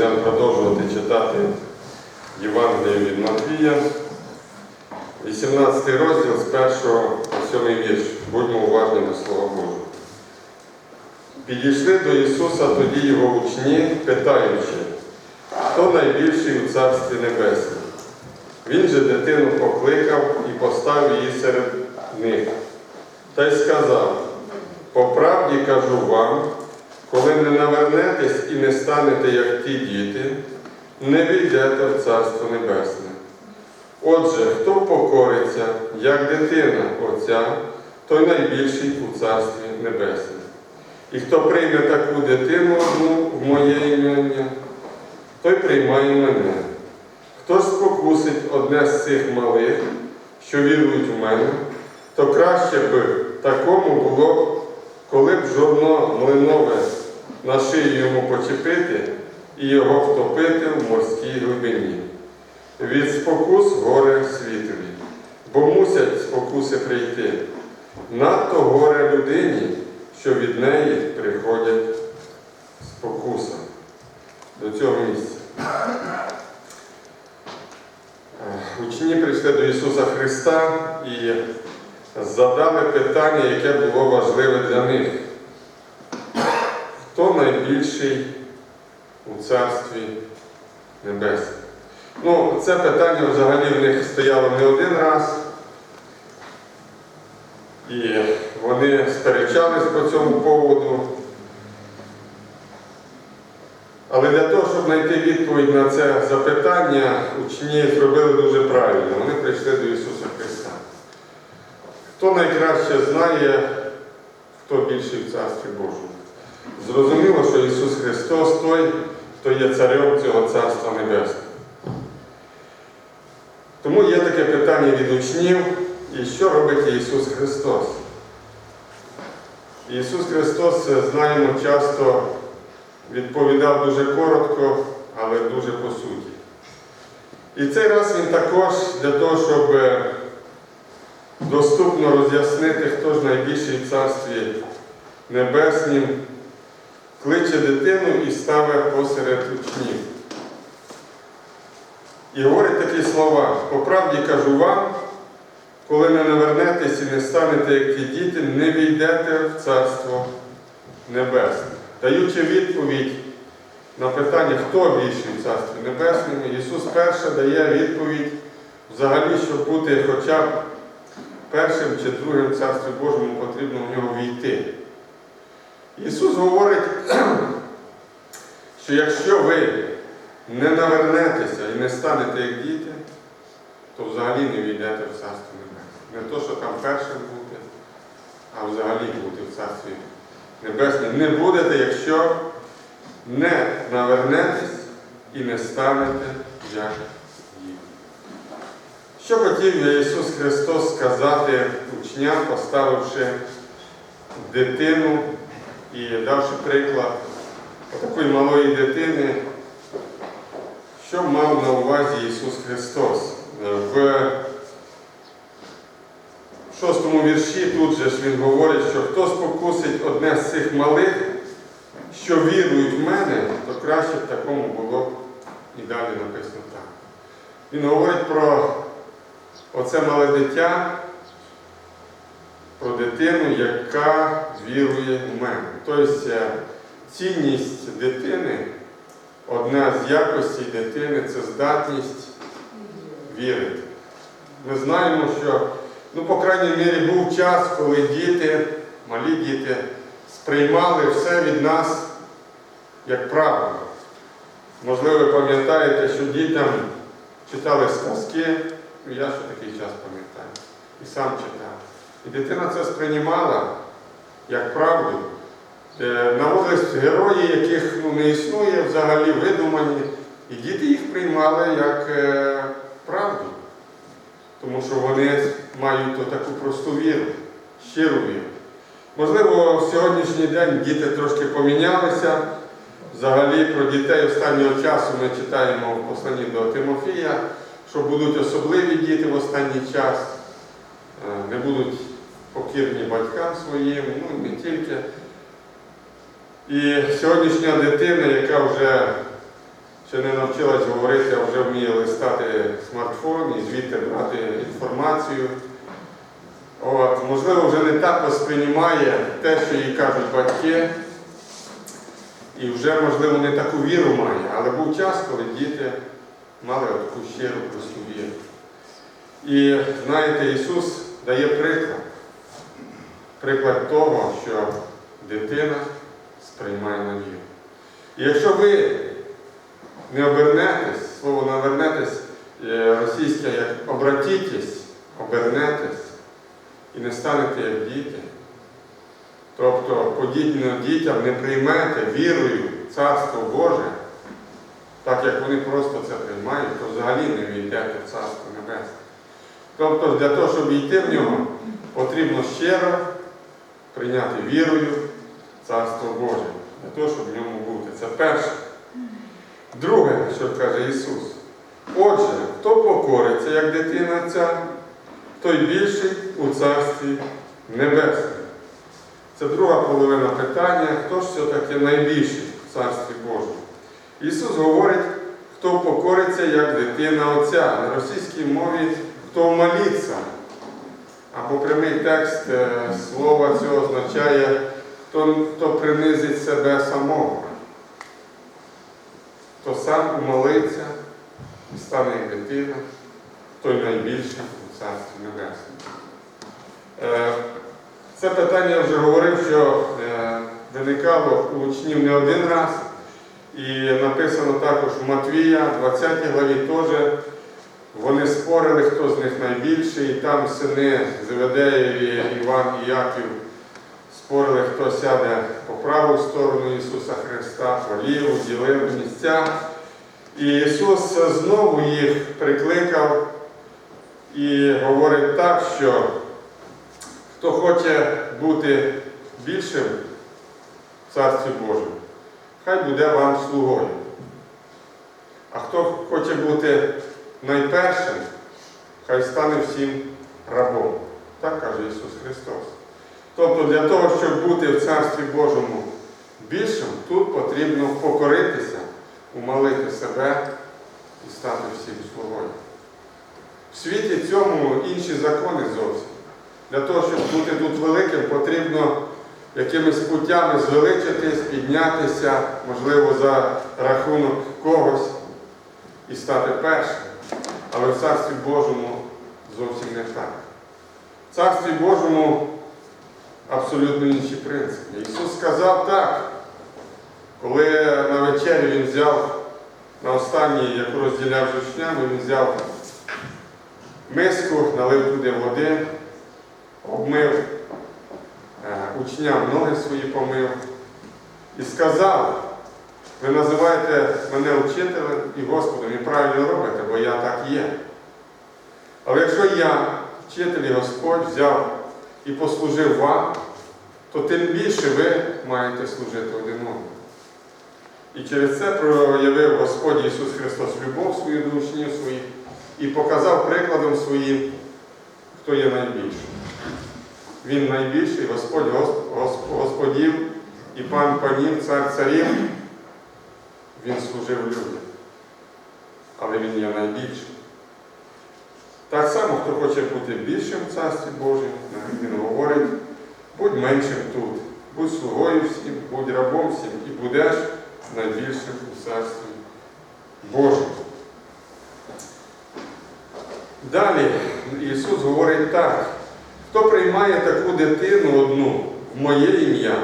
будемо продовжувати читати Євангелію від Матвія, 18 розділ з 1 по 7 вірш. Будьмо уважні до Слова Божого. Підійшли до Ісуса тоді його учні, питаючи, хто найбільший у Царстві Небесному. Він же дитину покликав і поставив її серед них. Та й сказав, по правді кажу вам, коли не навернетесь і не станете, як ті діти, не війдете в Царство Небесне. Отже, хто покориться, як дитина Отця, той найбільший у Царстві Небесному. І хто прийме таку дитину одну в моє ім'я, той приймає мене. Хто спокусить одне з цих малих, що вірують в мене, то краще б такому було, коли б жодно млинове на шию йому почепити і його втопити в морській глибині. Від спокус горе світові, бо мусять спокуси прийти. Надто горе людині, що від неї приходять спокуса. До цього місця. Е, Учні прийшли до Ісуса Христа і задали питання, яке було важливе для них. Найбільший у Царстві Небесному? Ну, це питання взагалі в них стояло не один раз. І вони сперечались по цьому поводу. Але для того, щоб знайти відповідь на це запитання, учні зробили дуже правильно. Вони прийшли до Ісуса Христа. Хто найкраще знає, хто більший в Царстві Божому? Зрозуміло, що Ісус Христос той, хто є царем цього Царства Небесного. Тому є таке питання від учнів, і що робить Ісус Христос? Ісус Христос, знаємо, часто відповідав дуже коротко, але дуже по суті. І цей раз він також для того, щоб доступно роз'яснити, хто ж найбільший в Царстві Небеснім, кличе дитину і ставить посеред учнів. І говорить такі слова, по правді кажу вам, коли не навернетесь і не станете, як ті діти, не війдете в Царство Небесне. Даючи відповідь на питання, хто більший в Царстві Небесному, Ісус перше дає відповідь взагалі, щоб бути хоча б першим чи другим Царстві Божому потрібно в нього війти. Ісус говорить, що якщо ви не навернетеся і не станете як діти, то взагалі не війдете в Царство Небесне. Не то, що там першим бути, а взагалі бути в Царстві Небесне. Не будете, якщо не навернетесь і не станете як діти. Що хотів Ісус Христос сказати учням, поставивши дитину і давши приклад такої малої дитини, що мав на увазі Ісус Христос? В шостому вірші тут же ж Він говорить, що хто спокусить одне з цих малих, що вірують в мене, то краще б такому було і далі написано так. Він говорить про оце мале дитя, про дитину, яка вірує в мене. Тобто цінність дитини. Одна з якостей дитини це здатність вірити. Ми знаємо, що, ну, по крайній мірі, був час, коли діти, малі діти, сприймали все від нас як правило. Можливо, ви пам'ятаєте, що дітям читали сказки, ну, я ще такий час пам'ятаю, і сам читав. І дитина це сприймала як правду. Е, Наводились герої, яких ну, не існує взагалі видумані, і діти їх приймали як е, правду. Тому що вони мають таку просту віру, щиру віру. Можливо, в сьогоднішній день діти трошки помінялися. Взагалі про дітей останнього часу ми читаємо в посланні до Тимофія, що будуть особливі діти в останній час, е, не будуть покірні батькам своїм, ну не тільки. І сьогоднішня дитина, яка вже ще не навчилась говорити, а вже вміє листати смартфон і звідти брати інформацію. От, можливо, вже не так восприймає те, що їй кажуть батьки, і вже, можливо, не таку віру має, але був час, коли діти мали таку щиру просту віру. І знаєте, Ісус дає приклад. Приклад того, що дитина сприймає надію. І якщо ви не обернетесь, слово не обернетесь, е, російське як обратітесь, обернетесь і не станете як діти, тобто подібно дітям не приймете вірою Царство Боже, так як вони просто це приймають, то взагалі не війдете в Царство Небесне. Тобто для того, щоб йти в нього, потрібно щиро прийняти вірою Царство Боже, для того, щоб в ньому бути. Це перше. Друге, що каже Ісус. Отже, хто покориться, як дитина ця, той більший у Царстві Небесному. Це друга половина питання, хто ж все-таки найбільший в Царстві Божому. Ісус говорить, хто покориться, як дитина Отця. На російській мові хто молиться. Або прямий текст е, слова цього означає, хто, хто принизить себе самого. Хто сам умолиться і стане дитина, той найбільший у Царстві Небесному. Е, Це питання я вже говорив, що е, виникало у учнів не один раз. І написано також у Матвія, 20 главі теж. Вони спорили, хто з них найбільший, і там сини Зеведеєві, Іван і Яків спорили, хто сяде по праву сторону Ісуса Христа, по ліву, ділив місця. І Ісус знову їх прикликав і говорить так, що хто хоче бути більшим в Царстві Божому, хай буде вам слугою. А хто хоче бути найпершим, хай стане всім рабом. Так каже Ісус Христос. Тобто для того, щоб бути в Царстві Божому більшим, тут потрібно покоритися, умолити себе і стати всім слугою. В світі цьому інші закони зовсім. Для того, щоб бути тут великим, потрібно якимись путями звеличитись, піднятися, можливо, за рахунок когось і стати першим. Але в Царстві Божому зовсім не так. В Царстві Божому абсолютно інші принципи. Ісус сказав так, коли на вечері Він взяв на останній, яку розділяв з учнями, Він взяв миску, налив туди води, обмив е, учням ноги свої помив і сказав, ви називаєте мене учителем і Господом, і правильно робите, бо я так є. Але якщо я, вчитель і Господь, взяв і послужив вам, то тим більше ви маєте служити один одному. І через це проявив Господь Ісус Христос любов свою до учнів своїх і показав прикладом своїм, хто є найбільшим. Він найбільший, Господь Гос- Гос- Господів і пан панів, цар царів. Він служив людям, але він є найбільшим. Так само, хто хоче бути більшим в Царстві Божому, він говорить, будь меншим тут, будь слугою всім, будь рабом всім і будеш найбільшим у Царстві Божому. Далі Ісус говорить так, хто приймає таку дитину одну в моє ім'я,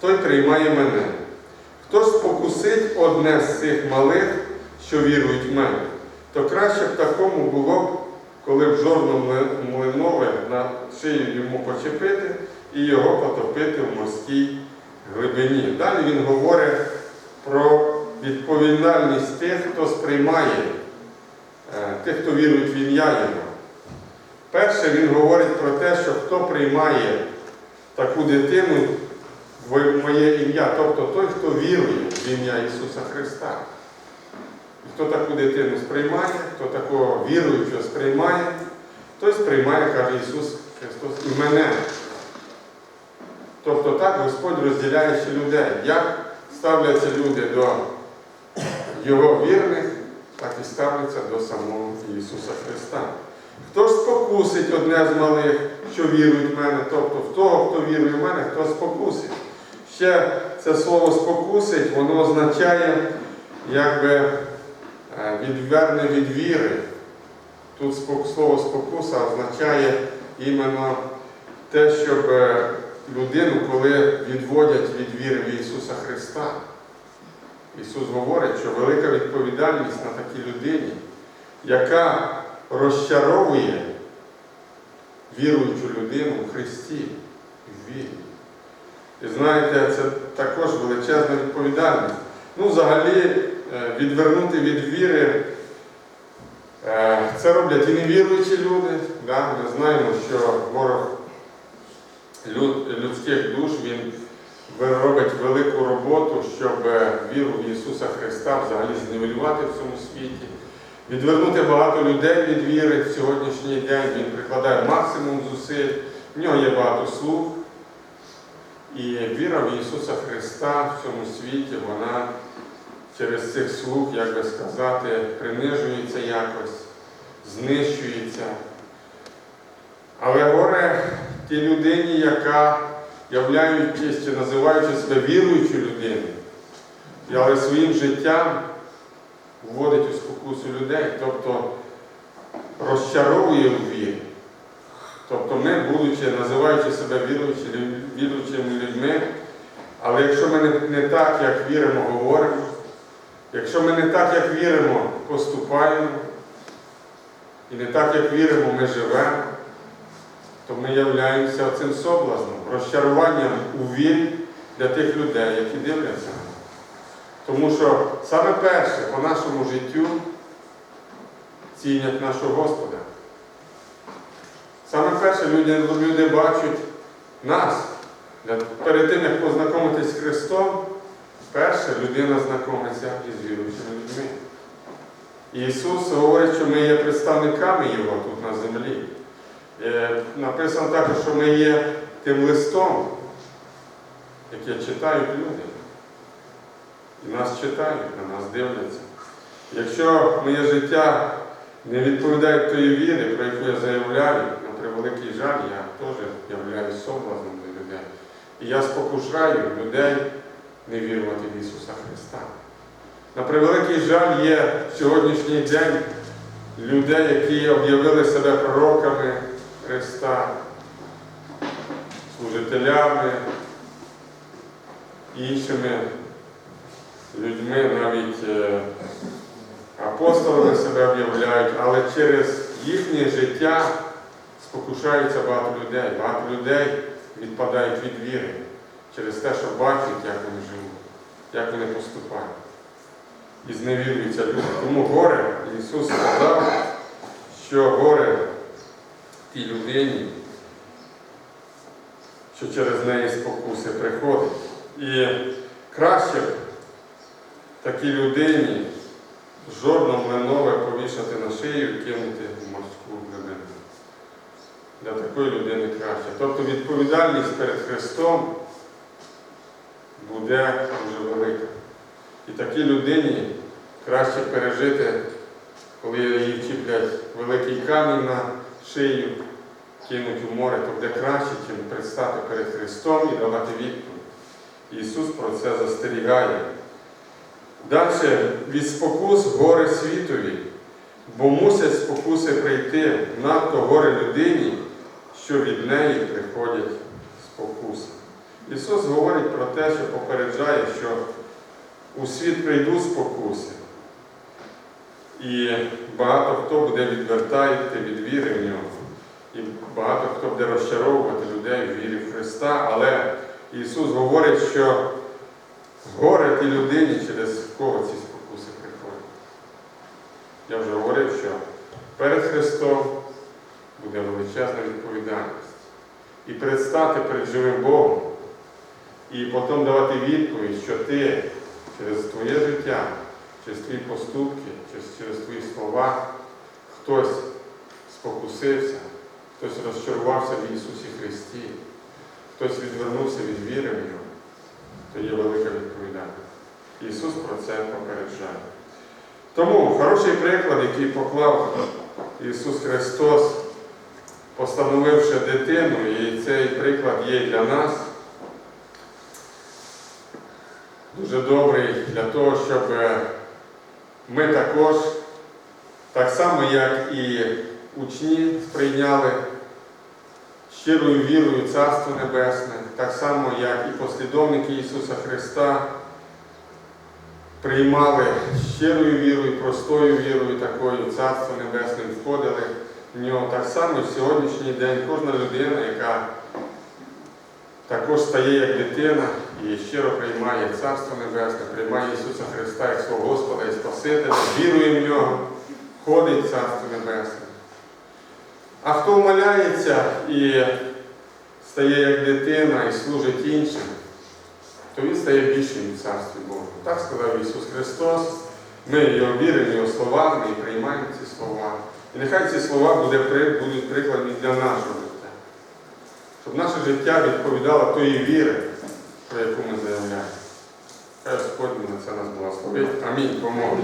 той приймає мене. Хто спокусить одне з цих малих, що вірують в мене, то краще б такому було б, коли б жорно мли- млинове на шию йому почепити і його потопити в морській глибині. Далі він говорить про відповідальність тих, хто сприймає, е, тих, хто вірують в ім'я Його. Перше, він говорить про те, що хто приймає таку дитину в моє ім'я, тобто той, хто вірує в ім'я Ісуса Христа. Хто таку дитину сприймає, хто такого віруючого сприймає, той сприймає, каже Ісус Христос, і мене. Тобто так Господь розділяє ще людей. Як ставляться люди до Його вірних, так і ставляться до самого Ісуса Христа. Хто ж спокусить одне з малих, що вірують в мене, тобто в того, хто вірує в мене, хто спокусить. Ще це слово спокусить, воно означає, якби відверне від віри. Тут слово спокуса означає іменно те, щоб е, людину, коли відводять від віри в Ісуса Христа. Ісус говорить, що велика відповідальність на такій людині, яка розчаровує віруючу людину в Христі, в вірі. І знаєте, це також величезна відповідальність. Ну, взагалі, е, відвернути від віри, е, це роблять і невіруючі люди. Да? Ми знаємо, що ворог люд- людських душ, він робить велику роботу, щоб е, віру в Ісуса Христа взагалі знівелювати в цьому світі. Відвернути багато людей від віри в сьогоднішній день, він прикладає максимум зусиль, в нього є багато слуг. І віра в Ісуса Христа в цьому світі, вона через цих слуг, як би сказати, принижується якось, знищується. Але горе тій людині, яка, являючись чи називаючи себе віруючою людиною, але своїм життям вводить у спокусу людей, тобто розчаровує у вірі. Тобто ми, будучи, називаючи себе віруючими людьми, але якщо ми не так, як віримо, говоримо, якщо ми не так, як віримо, поступаємо, і не так, як віримо, ми живемо, то ми являємося цим соблазном, розчаруванням у вірі для тих людей, які дивляться. Тому що саме перше по нашому життю цінять нашого Господа. Саме перше люди, люди бачать нас. Перед тим, як познайомитись з Христом, перше людина знайомиться із віруючими людьми. Ісус говорить, що ми є представниками Його тут на землі. Е, Написано також, що ми є тим листом, яке читають люди. І нас читають, на нас дивляться. Якщо моє життя не відповідає тої віри, про яку я заявляю, на превеликий жаль, я теж являюсь соблазном для людей. І я спокушаю людей не вірувати в Ісуса Христа. На превеликий жаль є в сьогоднішній день людей, які об'явили себе пророками Христа, служителями, іншими людьми, навіть е, апостолами себе об'являють, але через їхнє життя спокушаються багато людей. Багато людей відпадають від віри через те, що бачать, як вони живуть, як вони поступають. І зневірюються люди. Тому горе, Ісус сказав, що горе тій людині, що через неї спокуси приходить. І краще такій людині жорно млинове повішати на шию і кинути в морську глибину. Для такої людини краще. Тобто відповідальність перед Христом буде дуже велика. І такій людині краще пережити, коли її вчіплять великий камінь на шию, кинуть у море, то буде краще, ніж предстати перед Христом і давати відповідь. Ісус про це застерігає. Далі від спокус горе світові, бо мусять спокуси прийти надто горе людині, що від неї приходять спокуси. Ісус говорить про те, що попереджає, що у світ прийдуть спокуси. І багато хто буде відвертати від віри в нього. І багато хто буде розчаровувати людей в вірі в Христа, але Ісус говорить, що горе тій людині, через кого ці спокуси приходять. Я вже говорив, що перед Христом буде величезна відповідальність. І предстати перед живим Богом, і потім давати відповідь, що ти через твоє життя, через твої поступки, через, через твої слова, хтось спокусився, хтось розчарувався в Ісусі Христі, хтось відвернувся від віри в Нього, то є велика відповідальність. Ісус про це попереджає. Тому хороший приклад, який поклав Ісус Христос, постановивши дитину, і цей приклад є для нас. Дуже добрий для того, щоб е, ми також, так само як і учні сприйняли щирою вірою Царство Небесне, так само, як і послідовники Ісуса Христа приймали щирою вірою, простою вірою такою Царство Небесне, входили в нього. Так само в сьогоднішній день кожна людина, яка також стає як дитина і щиро приймає Царство Небесне, приймає Ісуса Христа як свого Господа і Спасителя, вірує в нього, входить в Царство Небесне. А хто вмаляється і стає як дитина і служить іншим, то він стає більшим в Царстві Божому. Так сказав Ісус Христос. Ми його віримо, Його слова, ми і приймаємо ці слова. І нехай ці слова будуть прикладні для нашого життя. Щоб наше життя відповідало тої віри, про яку ми заявляємо. Хай Господь на це нас благословить. Амінь. Помогу.